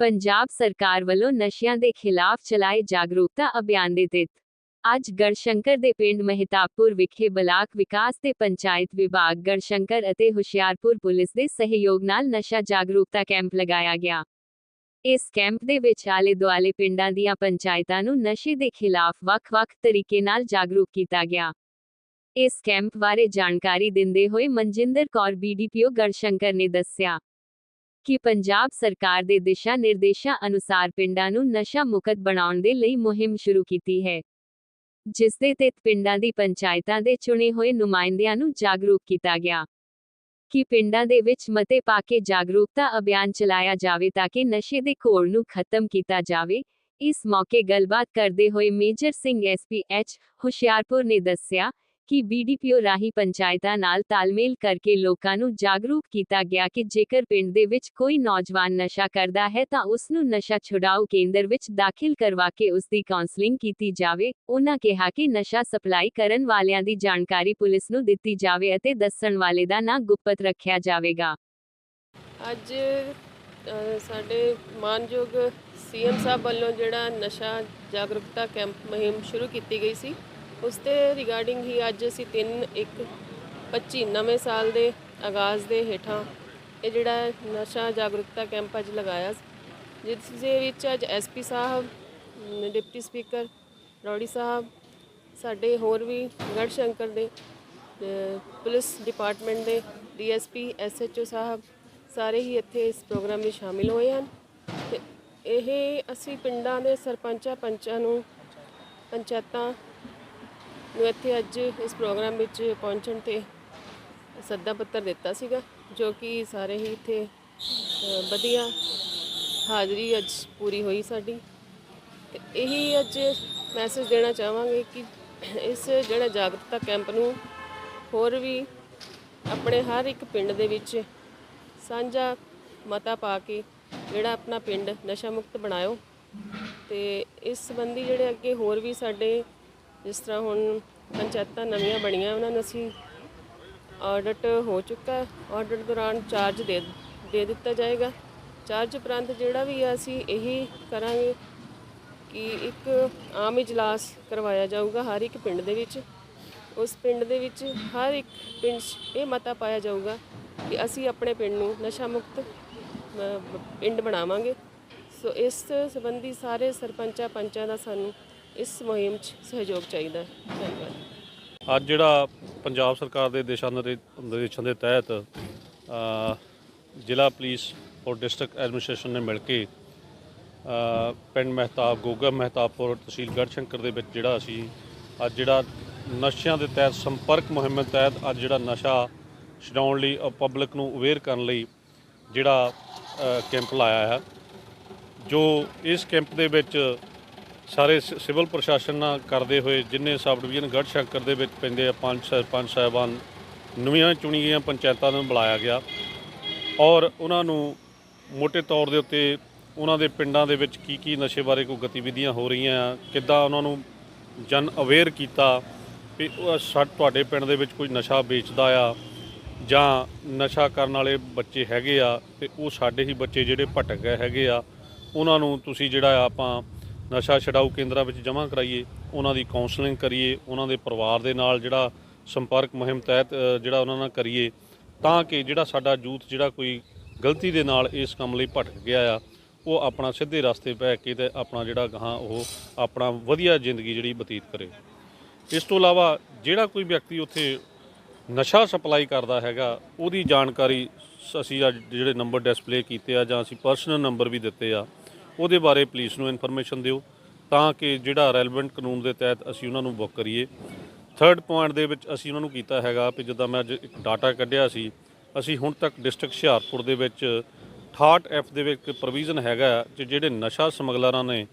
ਪੰਜਾਬ ਸਰਕਾਰ ਵੱਲੋਂ ਨਸ਼ਿਆਂ ਦੇ ਖਿਲਾਫ ਚਲਾਏ ਜਾਗਰੂਕਤਾ ਅਭਿਆਨ ਦੇ ਤਹਿਤ ਅੱਜ ਗੜਸ਼ੰਕਰ ਦੇ ਪਿੰਡ ਮਹਿਤਾਬਪੁਰ ਵਿਖੇ ਬਲਾਕ ਵਿਕਾਸ ਤੇ ਪੰਚਾਇਤ ਵਿਭਾਗ ਗੜਸ਼ੰਕਰ ਅਤੇ ਹੁਸ਼ਿਆਰਪੁਰ ਪੁਲਿਸ ਦੇ ਸਹਿਯੋਗ ਨਾਲ ਨਸ਼ਾ ਜਾਗਰੂਕਤਾ ਕੈਂਪ ਲਗਾਇਆ ਗਿਆ। ਇਸ ਕੈਂਪ ਦੇ ਵਿੱਚ ਆਲੇ ਦੁਆਲੇ ਪਿੰਡਾਂ ਦੀਆਂ ਪੰਚਾਇਤਾਂ ਨੂੰ ਨਸ਼ੇ ਦੇ ਖਿਲਾਫ ਵੱਖ-ਵੱਖ ਤਰੀਕੇ ਨਾਲ ਜਾਗਰੂਕ ਕੀਤਾ ਗਿਆ। ਇਸ ਕੈਂਪ ਬਾਰੇ ਜਾਣਕਾਰੀ ਦਿੰਦੇ ਹੋਏ ਮਨਜਿੰਦਰ ਕੌਰ ਬੀਡੀਪੀਓ ਗੜਸ਼ੰਕਰ ਨੇ ਦੱਸਿਆ। ਕਿ ਪੰਜਾਬ ਸਰਕਾਰ ਦੇ ਦਿਸ਼ਾ ਨਿਰਦੇਸ਼ਾਂ ਅਨੁਸਾਰ ਪਿੰਡਾਂ ਨੂੰ ਨਸ਼ਾ ਮੁਕਤ ਬਣਾਉਣ ਦੇ ਲਈ ਮੁਹਿੰਮ ਸ਼ੁਰੂ ਕੀਤੀ ਹੈ, ਜਿਸ ਦੇ ਤਹਿਤ ਪਿੰਡਾਂ ਦੀ ਪੰਚਾਇਤਾਂ ਦੇ ਚੁਣੇ ਹੋਏ ਨੁਮਾਇੰਦਿਆਂ ਨੂੰ ਜਾਗਰੂਕ ਕੀਤਾ ਗਿਆ। ਕਿ ਪਿੰਡਾਂ ਦੇ ਵਿੱਚ ਮਤੇ ਪਾ ਕੇ ਜਾਗਰੂਕਤਾ ਅਭਿਆਨ ਚਲਾਇਆ ਜਾਵੇ ਤਾਂ ਕਿ ਨਸ਼ੇ ਦੇ ਘੋਲ ਨੂੰ ਖਤਮ ਕੀਤਾ ਜਾਵੇ, ਇਸ ਮੌਕੇ ਗੱਲਬਾਤ ਕਰਦੇ ਹੋਏ ਮੇਜਰ ਸਿੰਘ ਐਸਪੀਐਚ ਹੁਸ਼ਿਆਰਪੁਰ ਨੇ ਦੱਸਿਆ ਕਿ ਬੀਡੀਪੀਓ ਰਾਹੀਂ ਪੰਚਾਇਤਾਂ ਨਾਲ ਤਾਲਮੇਲ ਕਰਕੇ ਲੋਕਾਂ ਨੂੰ ਜਾਗਰੂਕ ਕੀਤਾ ਗਿਆ ਕਿ ਜੇਕਰ ਪਿੰਡ ਦੇ ਵਿੱਚ ਕੋਈ ਨੌਜਵਾਨ ਨਸ਼ਾ ਕਰਦਾ ਹੈ ਤਾਂ ਉਸ ਨੂੰ ਨਸ਼ਾ ਛੁਡਾਊ ਕੇਂਦਰ ਵਿੱਚ ਦਾਖਲ ਕਰਵਾ ਕੇ ਉਸ ਦੀ ਕਾਉਂਸਲਿੰਗ ਕੀਤੀ ਜਾਵੇ। ਉਹਨਾਂ ਕਿਹਾ ਕਿ ਨਸ਼ਾ ਸਪਲਾਈ ਕਰਨ ਵਾਲਿਆਂ ਦੀ ਜਾਣਕਾਰੀ ਪੁਲਿਸ ਨੂੰ ਦਿੱਤੀ ਜਾਵੇ ਅਤੇ ਦੱਸਣ ਵਾਲੇ ਦਾ ਨਾਂ ਗੁਪਤ ਰੱਖਿਆ ਜਾਵੇਗਾ। ਅੱਜ ਸਾਡੇ ਮਾਨਯੋਗ ਸੀਐਮ ਸਾਹਿਬ ਵੱਲੋਂ ਜਿਹੜਾ ਨਸ਼ਾ ਜਾਗਰੂਕਤਾ ਕੈਂਪ ਮੁਹਿੰਮ ਸ਼ੁਰੂ ਕੀਤੀ ਗਈ ਸੀ ਉਸ ਤੇ ਰਿਗਾਰਡਿੰਗ ਹੀ ਅੱਜ ਅਸੀਂ 3 1 25 ਨਵੇਂ ਸਾਲ ਦੇ ਆਗਾਜ਼ ਦੇ ਹੇਠਾਂ ਇਹ ਜਿਹੜਾ ਨਸ਼ਾ ਜਾਗਰੂਕਤਾ ਕੈਂਪ ਅੱਜ ਲਗਾਇਆ ਜਿਸ ਦੇ ਵਿੱਚ ਅੱਜ SP sahib, deputy speaker Rouri sahib, ਸਾਡੇ ਹੋਰ ਵੀ ਗੜਸ਼ੰਕਰ ਦੇ ਪੁਲਿਸ ਡਿਪਾਰਟਮੈਂਟ ਦੇ ਡੀਐਸਪੀ ਐਸਐਚਓ ਸਾਹਿਬ ਸਾਰੇ ਹੀ ਇੱਥੇ ਇਸ ਪ੍ਰੋਗਰਾਮ ਵਿੱਚ ਸ਼ਾਮਿਲ ਹੋਏ ਹਨ। ਤੇ ਇਹ ਅਸੀਂ ਪਿੰਡਾਂ ਦੇ ਸਰਪੰਚਾਂ ਪੰਚਾਂ ਨੂੰ, ਪੰਚਾਇਤਾਂ ਨੂੰ ਇੱਥੇ ਅੱਜ ਇਸ ਪ੍ਰੋਗਰਾਮ ਵਿੱਚ ਪਹੁੰਚਣ ਤੇ ਸੱਦਾ ਪੱਤਰ ਦਿੱਤਾ ਸੀਗਾ, ਜੋ ਕਿ ਸਾਰੇ ਹੀ ਇੱਥੇ ਵਧੀਆ ਹਾਜ਼ਰੀ ਅੱਜ ਪੂਰੀ ਹੋਈ ਸਾਡੀ। ਤੇ ਇਹੀ ਅੱਜ ਮੈਸੇਜ ਦੇਣਾ ਚਾਹਾਂਗੇ ਕਿ ਇਸ ਜਿਹੜਾ ਜਾਗਰੂਕਤਾ ਕੈਂਪ ਨੂੰ ਹੋਰ ਵੀ ਆਪਣੇ ਹਰ ਇੱਕ ਪਿੰਡ ਦੇ ਵਿੱਚ ਸਾਂਝਾ ਮਤਾ ਪਾ ਕੇ ਜਿਹੜਾ ਆਪਣਾ ਪਿੰਡ ਨਸ਼ਾ ਮੁਕਤ ਬਣਾਇਓ ਤੇ ਇਸ ਸੰਬੰਧੀ ਜਿਹੜੇ ਅੱਗੇ ਹੋਰ ਵੀ ਸਾਡੇ ਜਿਸ ਤਰ੍ਹਾਂ ਹੁਣ ਪੰਚਾਇਤਾਂ ਨਵੀਆਂ ਬਣੀਆਂ, ਉਹਨਾਂ ਨੂੰ ਅਸੀਂ ਆਡਿਟ ਹੋ ਚੁੱਕਾ ਹੈ। ਆਡਿਟ ਦੌਰਾਨ ਚਾਰਜ ਦੇ ਦੇ ਦਿੱਤਾ ਜਾਏਗਾ। ਚਾਰਜ ਉਪਰੰਤ ਜਿਹੜਾ ਵੀ ਆ, ਅਸੀਂ ਇਹੀ ਕਰਾਂਗੇ ਕਿ ਇੱਕ ਆਮ ਇਜਲਾਸ ਕਰਵਾਇਆ ਜਾਊਗਾ ਹਰ ਇੱਕ ਪਿੰਡ ਦੇ ਵਿੱਚ। ਉਸ ਪਿੰਡ ਦੇ ਵਿੱਚ ਹਰ ਇੱਕ ਪਿੰਡ 'ਚ ਇਹ ਮਤਾ ਪਾਇਆ ਜਾਊਗਾ ਕਿ ਅਸੀਂ ਆਪਣੇ ਪਿੰਡ ਨੂੰ ਨਸ਼ਾ ਮੁਕਤ ਪਿੰਡ ਬਣਾਵਾਂਗੇ। ਸੋ ਇਸ ਸੰਬੰਧੀ ਸਾਰੇ ਸਰਪੰਚਾਂ, ਪੰਚਾਂ ਦਾ ਸਾਨੂੰ ਇਸ ਮੁਹਿੰਮ 'ਚ ਸਹਿਯੋਗ ਚਾਹੀਦਾ ਹੈ। ਧੰਨਵਾਦ। ਅੱਜ ਜਿਹੜਾ ਪੰਜਾਬ ਸਰਕਾਰ ਦੇ ਦਿਸ਼ਾ ਨਿਰਦੇ- ਨਿਰਦੇਸ਼ਾਂ ਦੇ ਤਹਿਤ ਅ, ਜ਼ਿਲ੍ਹਾ ਪੁਲਿਸ ਔਰ ਡਿਸਟ੍ਰਿਕਟ ਐਡਮਿਨਿਸਟ੍ਰੇਸ਼ਨ ਨੇ ਮਿਲ ਕੇ ਅ, ਪਿੰਡ ਮਹਿਤਾਬ ਗੋਗਾ ਮਹਿਤਾਬਪੁਰ ਤਹਿਸੀਲ ਗੜਸ਼ੰਕਰ ਦੇ ਵਿੱਚ ਜਿਹੜਾ ਅਸੀਂ ਅੱਜ ਜਿਹੜਾ ਨਸ਼ਿਆਂ ਦੇ ਤਹਿਤ ਸੰਪਰਕ ਮੁਹਿੰਮ ਤਹਿਤ ਅੱਜ ਜਿਹੜਾ ਨਸ਼ਾ ਛਡਾਉਣ ਲਈ ਔਰ ਪਬਲਿਕ ਨੂੰ ਅਵੇਅਰ ਕਰਨ ਲਈ ਜਿਹੜਾ ਅ, ਕੈਂਪ ਲਾਇਆ ਹੈ ਜੋ ਇਸ ਕੈਂਪ ਦੇ ਵਿੱਚ ਸਾਰੇ ਸ- ਸਿਵਲ ਪ੍ਰਸ਼ਾਸਨ ਨਾਲ ਕਰਦੇ ਹੋਏ ਜਿੰਨੇ ਸਬ ਡਿਵੀਜ਼ਨ ਗੜਸ਼ੰਕਰ ਦੇ ਵਿੱਚ ਪੈਂਦੇ ਆ, ਪੰਜ ਸਰਪੰਚ ਸਾਹਿਬਾਨ, ਨਵੀਆਂ ਚੁਣੀ ਗਈਆਂ ਪੰਚਾਇਤਾਂ ਨੂੰ ਬੁਲਾਇਆ ਗਿਆ ਔਰ ਉਹਨਾਂ ਨੂੰ ਮੋٹے ਤੌਰ ਦੇ ਉੱਤੇ ਉਹਨਾਂ ਦੇ ਪਿੰਡਾਂ ਦੇ ਵਿੱਚ ਕੀ ਕੀ ਨਸ਼ੇ ਬਾਰੇ ਕੋਈ ਗਤੀਵਿਧੀਆਂ ਹੋ ਰਹੀਆਂ ਆ, ਕਿੱਦਾਂ ਉਹਨਾਂ ਨੂੰ ਜਨ ਅਵੇਅਰ ਕੀਤਾ ਵੀ ਉਹ ਸਾ- ਤੁਹਾਡੇ ਪਿੰਡ ਦੇ ਵਿੱਚ ਕੋਈ ਨਸ਼ਾ ਵੇਚਦਾ ਆ ਜਾਂ ਨਸ਼ਾ ਕਰਨ ਵਾਲੇ ਬੱਚੇ ਹੈਗੇ ਆ ਤੇ ਉਹ ਸਾਡੇ ਹੀ ਬੱਚੇ ਜਿਹੜੇ ਭਟਕ ਗਏ ਹੈਗੇ ਆ, ਉਹਨਾਂ ਨੂੰ ਤੁਸੀਂ ਜਿਹੜਾ ਆ ਆਪਾਂ ਨਸ਼ਾ ਛਡਾਊ ਕੇਂਦਰਾਂ ਵਿੱਚ ਜਮ੍ਹਾਂ ਕਰਾਈਏ, ਉਹਨਾਂ ਦੀ ਕਾਉਂਸਲਿੰਗ ਕਰੀਏ, ਉਹਨਾਂ ਦੇ ਪਰਿਵਾਰ ਦੇ ਨਾਲ ਜਿਹੜਾ ਸੰਪਰਕ ਮੁਹਿੰਮ ਤਹਿਤ ਜਿਹੜਾ ਉਹਨਾਂ ਨਾਲ ਕਰੀਏ, ਤਾਂ ਕਿ ਜਿਹੜਾ ਸਾਡਾ ਯੂਥ ਜਿਹੜਾ ਕੋਈ ਗਲਤੀ ਦੇ ਨਾਲ ਇਸ ਕੰਮ ਲਈ ਭਟਕ ਗਿਆ ਆ, ਉਹ ਆਪਣਾ ਸਿੱਧੇ ਰਸਤੇ ਪੈ ਕੇ ਤੇ ਆਪਣਾ ਜਿਹੜਾ ਗਾਹਾਂ ਉਹ ਆਪਣਾ ਵਧੀਆ ਜ਼ਿੰਦਗੀ ਜਿਹੜੀ ਬਤੀਤ ਕਰੇ। ਇਸ ਤੋਂ ਇਲਾਵਾ ਜਿਹੜਾ ਕੋਈ ਵਿਅਕਤੀ ਉੱਥੇ ਨਸ਼ਾ ਸਪਲਾਈ ਕਰਦਾ ਹੈਗਾ, ਉਹਦੀ ਜਾਣਕਾਰੀ ਸ- ਅਸੀਂ ਅੱਜ ਜਿਹੜੇ ਨੰਬਰ ਡਿਸਪਲੇ ਕੀਤੇ ਆ ਜਾਂ ਅਸੀਂ ਪਰਸਨਲ ਨੰਬਰ ਵੀ ਦਿੱਤੇ ਆ ਉਹਦੇ ਬਾਰੇ ਪੁਲਿਸ ਨੂੰ ਇਨਫੋਰਮੇਸ਼ਨ ਦਿਓ ਤਾਂ ਕਿ ਜਿਹੜਾ ਰੈਲੇਵੈਂਟ ਕਾਨੂੰਨ ਦੇ ਤਹਿਤ ਅਸੀਂ ਉਹਨਾਂ ਨੂੰ ਬੁੱਕ ਕਰੀਏ। ਥਰਡ ਪੁਆਇੰਟ ਦੇ ਵਿੱਚ ਅਸੀਂ ਉਹਨਾਂ ਨੂੰ ਕੀਤਾ ਹੈਗਾ ਵੀ ਜਿੱਦਾਂ ਮੈਂ ਅੱਜ ਇੱਕ ਡਾਟਾ ਕੱਢਿਆ ਸੀ, ਅਸੀਂ ਹੁਣ ਤੱਕ ਡਿਸਟ੍ਰਿਕਟ ਹੁਸ਼ਿਆਰਪੁਰ ਦੇ ਵਿੱਚ 68 ਐਫ ਦੇ ਵਿੱਚ ਪ੍ਰੋਵੀਜ਼ਨ ਹੈਗਾ ਕਿ ਜਿਹੜੇ ਨਸ਼ਾ ਸਮਗਲਰਾਂ ਨੇ,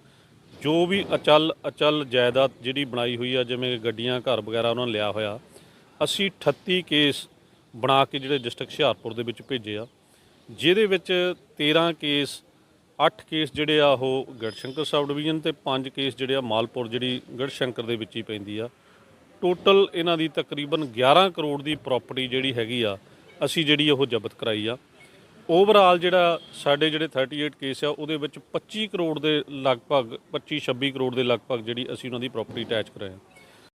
ਜੋ ਵੀ ਅਚਲ ਅਚਲ ਜਾਇਦਾਦ ਜਿਹੜੀ ਬਣਾਈ ਹੋਈ ਆ, ਜਿਵੇਂ ਗੱਡੀਆਂ, ਘਰ ਵਗੈਰਾ ਉਹਨਾਂ ਨੇ ਲਿਆ ਹੋਇਆ, ਅਸੀਂ 38 ਕੇਸ ਬਣਾ ਕੇ ਜਿਹੜੇ ਡਿਸਟ੍ਰਿਕਟ ਹੁਸ਼ਿਆਰਪੁਰ ਦੇ ਵਿੱਚ ਭੇਜੇ ਆ। ਜਿਹਦੇ ਵਿੱਚ 13 ਕੇਸ 8 ਕੇਸ ਜਿਹੜੇ ਆ ਉਹ ਗੜਸ਼ੰਕਰ ਸਬ ਡਿਵੀਜ਼ਨ ਤੇ 5 ਕੇਸ ਜਿਹੜੇ ਆ ਮਾਲਪੁਰ ਜਿਹੜੀ ਗੜਸ਼ੰਕਰ ਦੇ ਵਿੱਚ ਹੀ ਪੈਂਦੀ ਆ। ਟੋਟਲ ਇਹਨਾਂ ਦੀ ਤਕਰੀਬਨ 11 ਕਰੋੜ ਦੀ ਪ੍ਰਾਪਰਟੀ ਜਿਹੜੀ ਹੈਗੀ ਆ, ਅਸੀਂ ਜਿਹੜੀ ਉਹ ਜ਼ਬਤ ਕਰਾਈ ਆ। ਓਵਰਆਲ ਜਿਹੜਾ ਸਾਡੇ ਜਿਹੜੇ 38 ਕੇਸ ਆ, ਉਹਦੇ ਵਿੱਚ 25 ਕਰੋੜ ਦੇ ਲਗਭਗ 25 26 ਕਰੋੜ ਦੇ ਲਗਭਗ ਜਿਹੜੀ ਅਸੀਂ ਉਹਨਾਂ ਦੀ ਪ੍ਰਾਪਰਟੀ ਅਟੈਚ ਕਰਾਏ